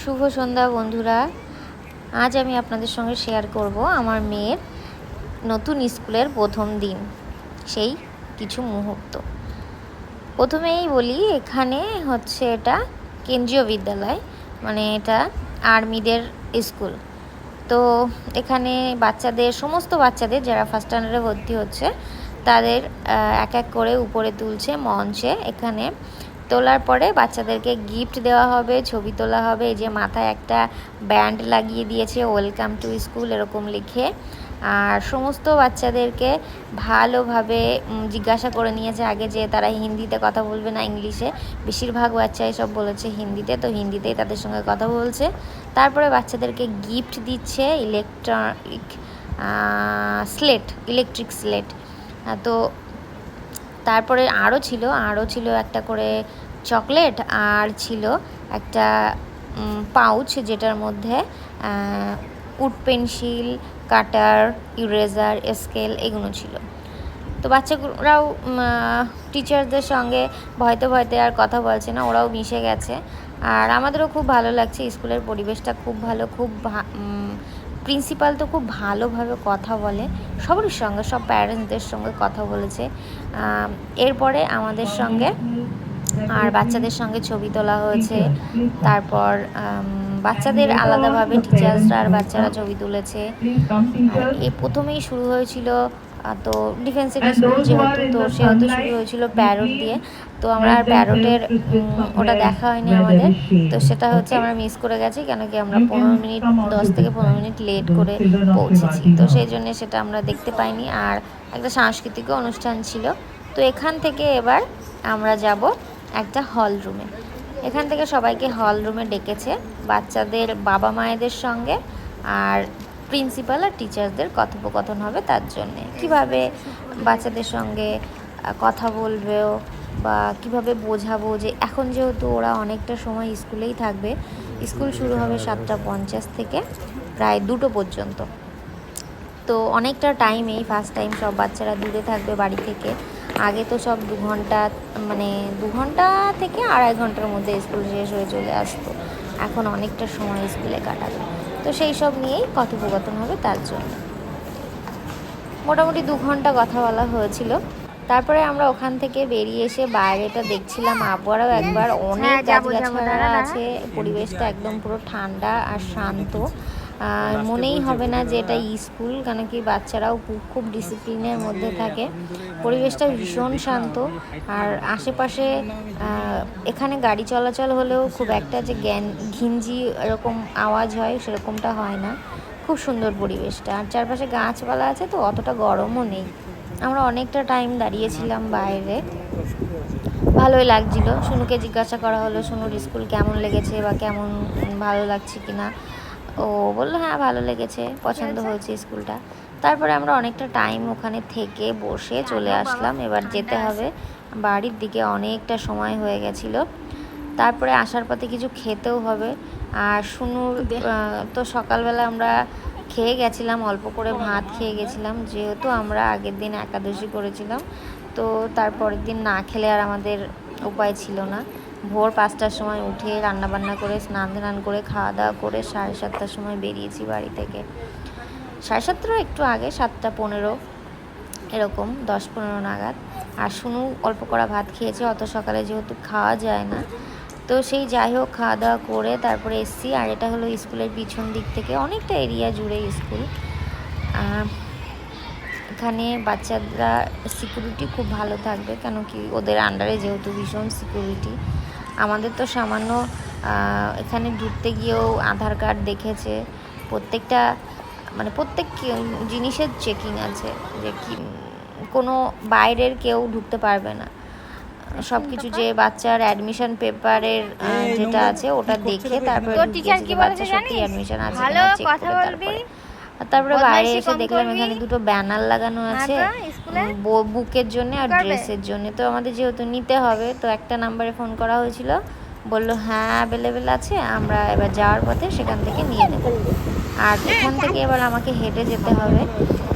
শুভ সন্ধ্যা, বন্ধুরা। আজ আমি আপনাদের সঙ্গে শেয়ার করব আমার মেয়ের নতুন স্কুলের প্রথম দিন, সেই কিছু মুহূর্ত। প্রথমেই বলি, এখানে হচ্ছে এটা কেন্দ্রীয় বিদ্যালয় মানে এটা আর্মিদের স্কুল। তো এখানে বাচ্চাদের, সমস্ত বাচ্চাদের যারা ফার্স্ট স্ট্যান্ডার্ডে ভর্তি হচ্ছে, তাদের এক এক করে উপরে তুলছে, মঞ্চে, এখানে তোলার পরে বাচ্চাদেরকে গিফট দেওয়া হবে, ছবি তোলা হবে। এই যে মাথায় একটা ব্যান্ড লাগিয়ে দিয়েছে ওয়েলকাম টু স্কুল এরকম লিখে। আর সমস্ত বাচ্চাদেরকে ভালোভাবে জিজ্ঞাসা করে নিয়েছে আগে যে তারা হিন্দিতে কথা বলবে না ইংলিশে। বেশিরভাগ বাচ্চাই সব বলেছে হিন্দিতে, তো হিন্দিতেই তাদের সঙ্গে কথা বলছে। তারপরে বাচ্চাদেরকে গিফট দিচ্ছে ইলেকট্রনিক স্লেট ইলেকট্রিক স্লেট তো তারপরে আরও ছিল আরও ছিল একটা করে চকলেট আর ছিল একটা পাউচ যেটার মধ্যে wood pencil, cutter, eraser, scale এগুলো ছিল। তো বাচ্চারাও টিচারদের সঙ্গে ভয়তে ভয়তে আর কথা বলছে না, ওরাও মিশে গেছে। আর আমাদেরও খুব ভালো লাগছে, স্কুলের পরিবেশটা খুব ভালো, খুব প্রিন্সিপাল তো খুব ভালোভাবে কথা বলে, সবারই সঙ্গে, সব প্যারেন্টসদের সঙ্গে কথা বলেছে। এরপরে আমাদের সঙ্গে আর বাচ্চাদের সঙ্গে ছবি তোলা হয়েছে। তারপর বাচ্চাদের আলাদাভাবে টিচার্সরা আর বাচ্চারা ছবি তুলেছে। এই প্রথমেই শুরু হয়েছিল তো ডিফেন্সের যেহেতু, তো সেহেতু শুরু হয়েছিল প্যারোট দিয়ে। তো আমরা আর প্যারোটের ওটা দেখা হয়নি আমাদের। তো সেটা হচ্ছে আমরা মিস করে গেছি, কেন কি আমরা পনেরো মিনিট, দশ থেকে পনেরো মিনিট লেট করে পৌঁছেছি। তো সেই জন্য সেটা আমরা দেখতে পাইনি। আর একটা সাংস্কৃতিক অনুষ্ঠান ছিল। তো এখান থেকে এবার আমরা যাব একটা হল রুমে এখান থেকে সবাইকে হল রুমে ডেকেছে, বাচ্চাদের বাবা মায়েদের সঙ্গে আর প্রিন্সিপাল আর টিচারদের কথোপকথন হবে তার জন্যে। কীভাবে বাচ্চাদের সঙ্গে কথা বলবেও বা কীভাবে বোঝাবো যে এখন যেহেতু ওরা অনেকটা সময় স্কুলেই থাকবে, স্কুল শুরু হবে সাতটা পঞ্চাশ থেকে প্রায় দুটো পর্যন্ত। তো অনেকটা টাইম এই ফার্স্ট টাইম সব বাচ্চারা দূরে থাকবে বাড়ি থেকে। আগে তো সব দু ঘণ্টা মানে দু ঘণ্টা থেকে আড়াই ঘণ্টার মধ্যে স্কুল শেষ হয়ে চলে আসতো। এখন অনেকটা সময় স্কুলে কাটাবে তো সেই সব নিয়েই কথোপকথন হবে তার জন্য। মোটামুটি দু ঘণ্টা কথা বলা হয়েছিল। তারপরে আমরা ওখান থেকে বেরিয়ে এসে বাইরেটা দেখছিলাম। আবহাওয়াও একবার অনেক হ্যাঁ, যাব, যাব, গাছগাছাড়া। আছে। পরিবেশটা একদম পুরো ঠান্ডা আর শান্ত। আর মনেই হবে না যে এটা স্কুল কেন কি বাচ্চারাও খুব খুব ডিসিপ্লিনের মধ্যে থাকে। পরিবেশটা ভীষণ শান্ত। আর আশেপাশে এখানে গাড়ি চলাচল হলেও খুব একটা যে জ্ঞান ঘিঞ্জি এরকম আওয়াজ হয় সেরকমটা হয় না। খুব সুন্দর পরিবেশটা। আর চারপাশে গাছপালা আছে তো অতটা গরমও নেই। আমরা অনেকটা টাইম দাঁড়িয়েছিলাম বাইরে। ভালোই লাগছিল। শুনুকে জিজ্ঞাসা করা হলো শুনুর স্কুল কেমন লেগেছে বা কেমন ভালো লাগছে কি না ও বলল হ্যাঁ ভালো লেগেছে পছন্দ হয়েছে স্কুলটা। তারপরে আমরা অনেকটা টাইম ওখানে থেকে বসে চলে আসলাম। এবার যেতে হবে। বাড়ির দিকে অনেকটা সময় হয়ে গেছিল। তারপরে আসার পথে কিছু খেতেও হবে। আর শুনুর তো সকালবেলা আমরা খেয়ে গেছিলাম অল্প করে ভাত খেয়ে গেছিলাম। যেহেতু আমরা আগের দিন একাদশী করেছিলাম তো তারপরের দিন না খেলে আর আমাদের উপায় ছিল না। ভোর পাঁচটার সময় উঠে রান্না বান্না করে, স্নান ধান করে, খাওয়া দাওয়া করে সাড়ে সাতটার সময় বেরিয়েছি বাড়ি থেকে। সাড়ে সাতটারও একটু আগে, সাতটা পনেরো, এরকম দশ পনেরো নাগাদ। আর শুনু অল্প করা ভাত খেয়েছে, অত সকালে যেহেতু খাওয়া যায় না। তো সেই যাই হোক, খাওয়া দাওয়া করে তারপরে এসছি। আর এটা হলো স্কুলের পিছন দিক থেকে অনেকটা এরিয়া জুড়ে স্কুল। এখানে বাচ্চারা সিকিউরিটি খুব ভালো থাকবে, কেন কি ওদের আন্ডারে যেহেতু ভীষণ সিকিউরিটি আমাদের তো সামান্য এখানে ঢুকতে গিয়েও আধার কার্ড দেখেছে। প্রত্যেকটা মানে প্রত্যেক জিনিসের চেকিং আছে যে কি কোনো বাইরের কেউ ঢুকতে পারবে না। সব কিছু যে বাচ্চার অ্যাডমিশন পেপারের যেটা আছে ওটা দেখে তারপরে কি বাচ্চা বলেছে জানিস? অ্যাডমিশন আছে ভালো কথা বলবি, তারপরে আর তারপরে বাইরে এসে দেখলাম এখানে দুটো ব্যানার লাগানো আছে। হ্যাঁ স্কুলে? বুকের জন্য আর ড্রেসের জন্য। তো আমাদের যেহেতু নিতে হবে তো একটা নাম্বারে ফোন করা হয়েছিল। বলল হ্যাঁ অ্যাভেলেবেল আছে আমরা এবার যাওয়ার পথে সেখান থেকে নিয়ে নেব। আর এখান থেকে এবার আমাকে হেঁটে যেতে হবে।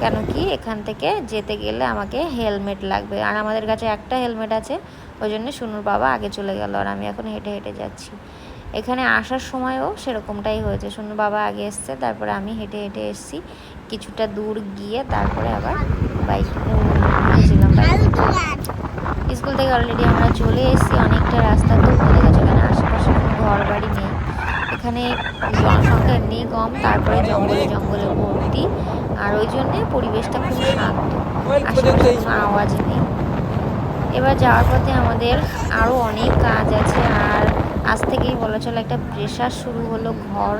কেন কি এখান থেকে যেতে গেলে আমাকে হেলমেট লাগবে। আর আমাদের কাছে একটা হেলমেট আছে ওই জন্য সুনুর বাবা আগে চলে গেল আর আমি এখন হেঁটে হেঁটে যাচ্ছি। এখানে আসার সময়ও সেরকমটাই হয়েছে। শুনুন বাবা আগে এসছে তারপরে আমি হেঁটে হেঁটে এসছি। কিছুটা দূর গিয়ে তারপরে আবার বাইক স্কুল থেকে অলরেডি আমরা চলে এসেছি, অনেকটা রাস্তা তো বলে গেছে এখানে আশেপাশে কোনো ঘর বাড়ি নেই। এখানে জনসংখ্যা এমনি কম, তারপরে জঙ্গলে জঙ্গলে ভর্তি, আর ওই জন্যে পরিবেশটা খুব শান্ত, আশেপাশে কোনো আওয়াজ নেই। এবার যাওয়ার পথে আমাদের আরও অনেক কাজ আছে, আর আজ থেকেই বলা চলে একটা প্রেশার শুরু হলো ঘর।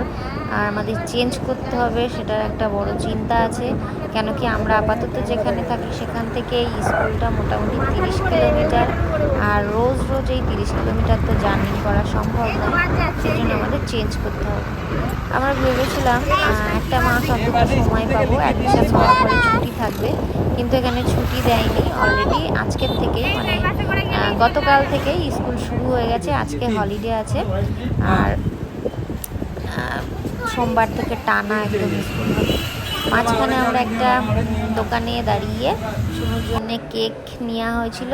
আর আমাদের চেঞ্জ করতে হবে সেটার একটা বড় চিন্তা আছে। কেন কি আমরা আপাতত যেখানে থাকি সেখান থেকে এই স্কুলটা মোটামুটি তিরিশ কিলোমিটার। আর রোজ রোজ এই তিরিশ কিলোমিটার তো জার্নি করা সম্ভব নয় সেই জন্য আমাদের চেঞ্জ করতে হবে। আমরা ভেবেছিলাম একটা মাস অন্তত সময় পাবো অ্যাডমিশন হওয়ার পরে ছুটি থাকবে কিন্তু এখানে ছুটি দেয়নি অলরেডি আজকের থেকে মানে গতকাল থেকে স্কুল শুরু হয়ে গেছে আজকে হলিডে আছে। আর সোমবার থেকে টানা একদম। মাঝখানে আমরা একটা দোকানে দাঁড়িয়ে শুনুর জন্য কেক নেওয়া হয়েছিল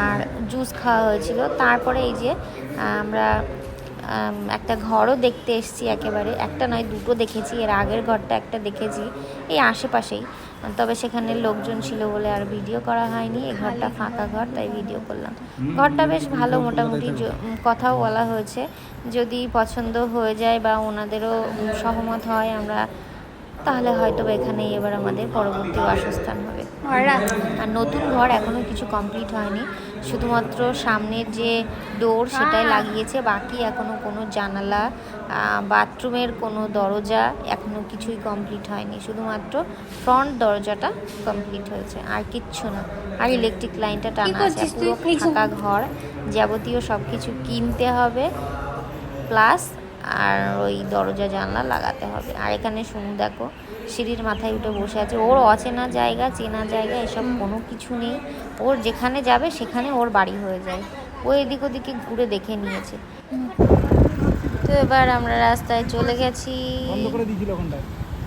আর জুস খাওয়া হয়েছিল। তারপরে এই যে আমরা একটা ঘরও দেখতে এসেছি একেবারে। একটা নয়, দুটো দেখেছি। এর আগের ঘরটা একটা দেখেছি। এই আশেপাশেই। তবে সেখানে লোকজন ছিল বলে আর ভিডিও করা হয়নি। এই ঘরটা ফাঁকা ঘর তাই ভিডিও করলাম। ঘরটা বেশ ভালো মোটামুটি কথাও বলা হয়েছে। যদি পছন্দ হয়ে যায় বা ওনাদেরও সহমত হয় আমরা তাহলে হয়তো বা এখানেই এবার আমাদের পরবর্তী বাসস্থান হবে। আর নতুন ঘর এখনও কিছু কমপ্লিট হয়নি। শুধুমাত্র সামনের যে ডোর সেটাই লাগিয়েছে বাকি এখনও কোনো জানালা বাথরুমের কোনো দরজা এখনও কিছুই কমপ্লিট হয়নি। শুধুমাত্র ফ্রন্ট দরজাটা কমপ্লিট হয়েছে আর কিচ্ছু না। আর ইলেকট্রিক লাইনটা টানা আছে পুরো ফাঁকা ঘর যাবতীয় সব কিছু কিনতে হবে প্লাস আর ওই দরজা জানলা লাগাতে হবে। আর এখানে শুনু দেখো সিঁড়ির মাথায় উঠে বসে আছে। ওর অচেনা জায়গা চেনা জায়গা এসব কোনো কিছু নেই। ওর যেখানে যাবে সেখানে ওর বাড়ি হয়ে যায়। ও এদিক ওদিকে ঘুরে দেখে নিয়েছে। তো এবার আমরা রাস্তায় চলে গেছি।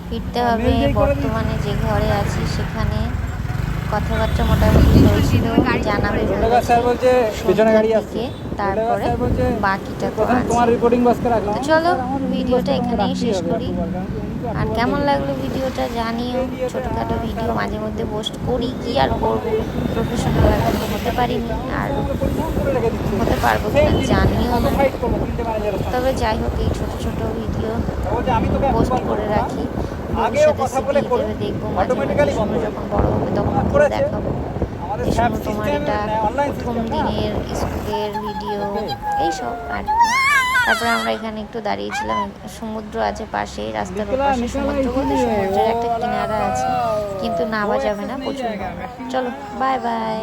ফিরতে হবে বর্তমানে যে ঘরে আছি সেখানে। কথাবার্তা মোটামুটি হয়েছিল জানাবে তারপরে বাকিটা তো তো চলো ভিডিওটা এখানেই শেষ করি। আর কেমন লাগল ভিডিওটা জানিও ছোটোখাটো ভিডিও মাঝে মধ্যে পোস্ট করি কি আর করব? প্রফেশনাল এখন হতে পারিনি আর হতে পারব কিনা জানিও না। তবে যাই হোক এই ছোটো ছোটো ভিডিও পোস্ট করে রাখি। দেখব মাঝে মাঝে শুনে যখন বড় হবে তখন দেখাবো। এই তোমার এটা প্রথম দিনের স্কুলের ভিডিও এইসব আর তারপরে আমরা এখানে একটু দাঁড়িয়েছিলাম। সমুদ্র আছে পাশেই রাস্তার পাশে সমুদ্র বলতে সমুদ্রের একটা কিনারা আছে। কিন্তু নামা যাবে না প্রচুর চলো বাই বাই